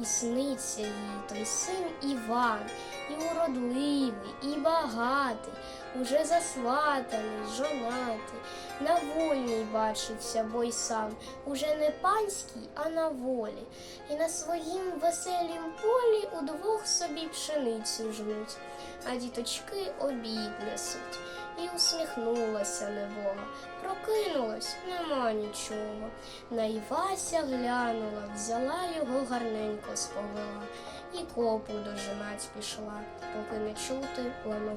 І сниться їй той син Іван, і уродливий, і багатий, уже засватаний, жонатий, на вольній бачився бой сам, уже не панський, а на волі, і на своїм веселім полі удвох собі пшеницю жнуть, а діточки обід несуть. І усміхнулася невога, нема нічого. На Івася глянула, взяла його гарненько сповела, і копу дожинать пішла, поки не чути ланового.